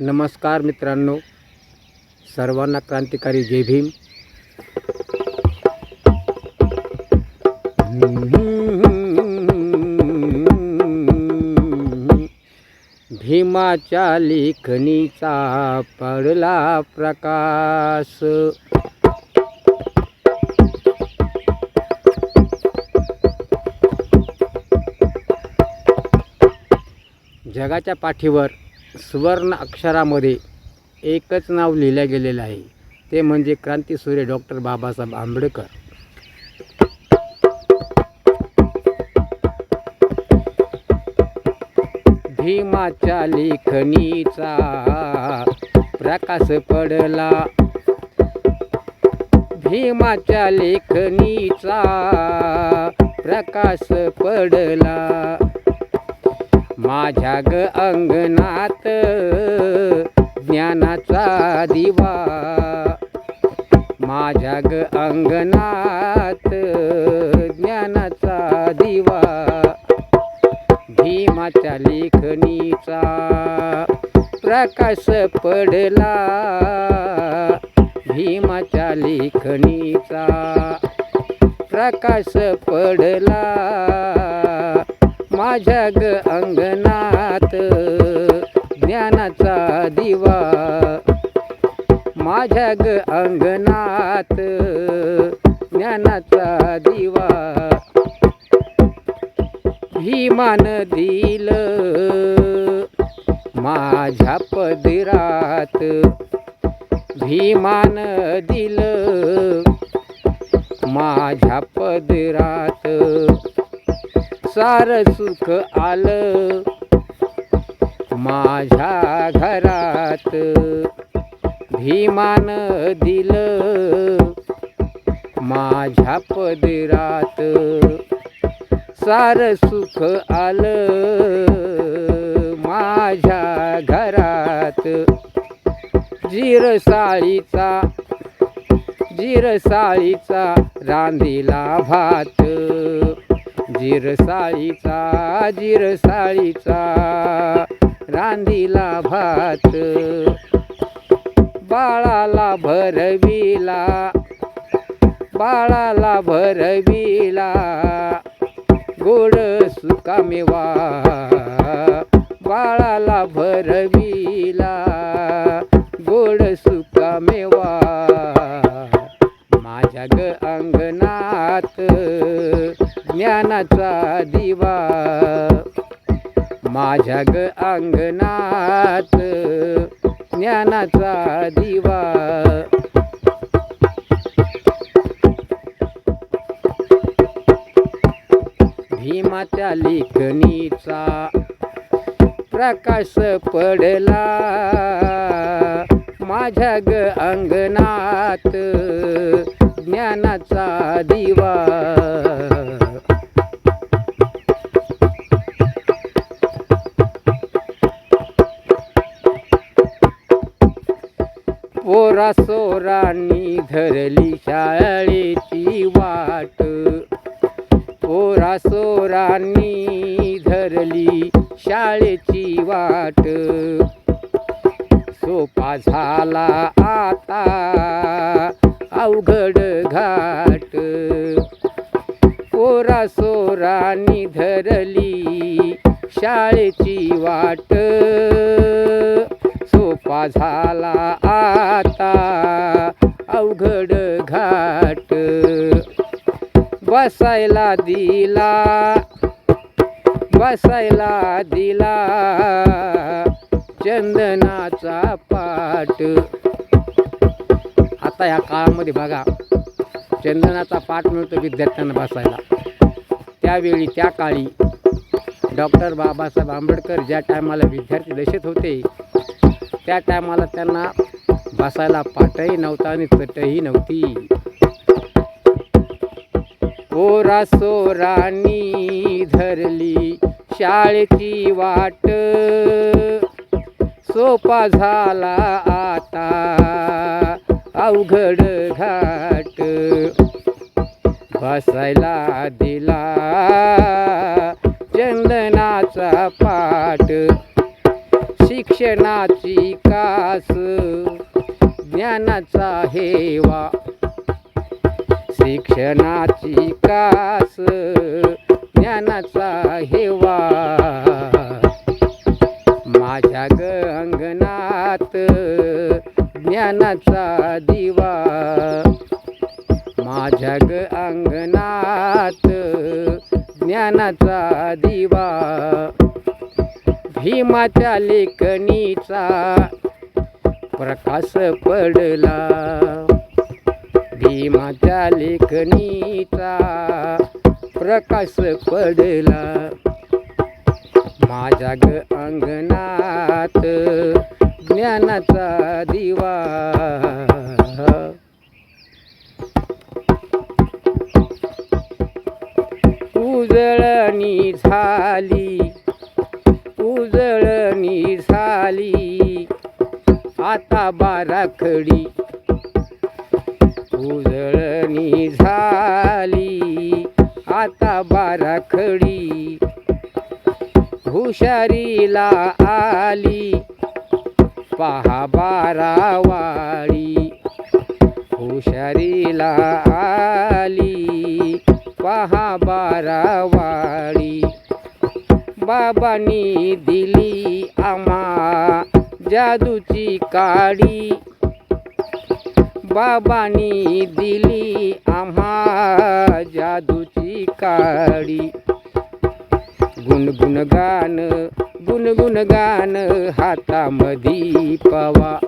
नमस्कार मित्रांनो. सर्वांना क्रांतिकारी जय भीम. भीमाच्या लेखणीचा पडला प्रकाश. जगाच्या पाठीवर सुवर्ण अक्षरामध्ये एकच नाव लिहिलं गेलेलं आहे. ते म्हणजे क्रांतीसूर्य डॉक्टर बाबासाहेब आंबेडकर. भीमाच्या लेखणीचा प्रकाश पडला. भीमाच्या लेखणीचा प्रकाश पडला. माझ्या ग अंगणात ज्ञानाचा दिवा. माझ्या ग अंगणात ज्ञानाचा दिवा. भीमाच्या लेखणीचा प्रकाश पडला. भीमाच्या लेखणीचा प्रकाश पडला. माझ्या ग अंगणात ज्ञानाचा दिवा. माझ्या ग अंगणात ज्ञानाचा दिवा. भीमान दिल माझ्या पदरात. भीमान दिल माझ्या पदरात. सार सुख आलं माझ्या घरात. भीमान दिलं माझ्या पदरात. सार सुख आलं माझ्या घरात. जिरसाळीचा जिरसाळीचा रांधीला भात. जिरसाळीचा जिरसाळीचा रांधीला भात. बाळाला भरविला बाळाला भरविला गोड सुकामेवा बाळाला भरविला गोड सुकामेवा ज्ञानाचा दिवा. माझ्या ग अंगणात ज्ञानाचा दिवा. भीमाच्या लेखणीचा प्रकाश पडला. माझ्या ग अंगणात ज्ञानाचा दिवा. पोरांनी धरली शाळेची वाट. पोरा सोरांनी धरली शाळेची वाट. सोपा झाला आता अवघड घाट. पोरा सोरांनी धरली शाळेची वाट. सोपा झाला आता अवघड घाट. बसायला दिला बसायला दिला चंदनाचा पाट आता या काळामध्ये बघा चंदनाचा पाठ मिळतो विद्यार्थ्यांना बसायला. त्यावेळी त्या काळी डॉक्टर बाबासाहेब आंबेडकर ज्या टायमाला विद्यार्थी दशेत होते त्या टायमाला त्यांना बसायला पाटही नव्हता आणि चटही नव्हती. ओरा सोरानी धरली शाळेची वाट. सोपा झाला आता अवघड घाट. बसायला दिला चंदनाचा पाठ. शिक्षणाची कास ज्ञानाचा हेवा. शिक्षणाची कास ज्ञानाचा हेवा. माझ्या ग अंगणात ज्ञानाचा दिवा. माझ्या ग अंगणात ज्ञानाचा दिवा. भीमाच्या लेखणीचा प्रकाश पडला. भीमाच्या लेखणीचा प्रकाश पडला. माझ्या ग अंगणात ज्ञानाचा दिवा. उजळणी झाली उजळणी झाली. आता बाराखडी. उजळणी झाली आता बाराखडी. हुशारीला आली पहा बारावाळी हुशारीला आली पहा बारावाळी बाबांनी दिली आम्हा जादूची काडी बाबानी दिली आम्हा जादूची काडी. गुणगुण गान गुणगुण गाण हातामधी पवा.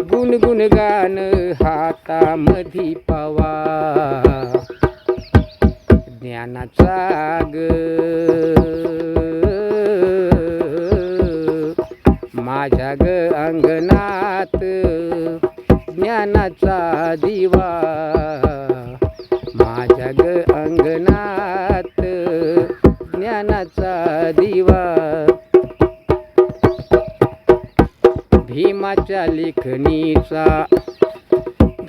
गुणगुण गान हातामधी पवा. ज्ञानाचा ग माझ्या ग अंगणात ज्ञानाचा दिवा. माझ्या ग अंगणात ज्ञानाचा दिवा. भीमाच्या लेखणीचा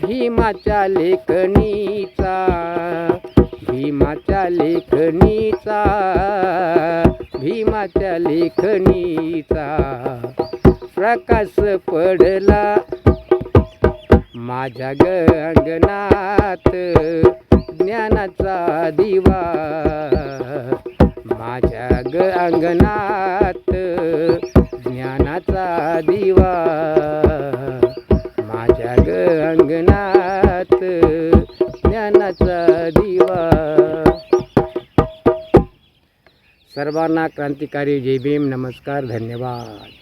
भीमाच्या लेखणीचा भीमाच्या लेखणीचा भीमाच्या लेखणीचा. प्रकाश पडला. माझ्या ग अंगणात ज्ञानाचा दिवा. माझ्या ग अंगणात ज्ञानाचा दिवा. माझ्या ग अंगणात ज्ञानाचा दिवा. सर्वांना क्रांतिकारी जय भीम. नमस्कार धन्यवाद.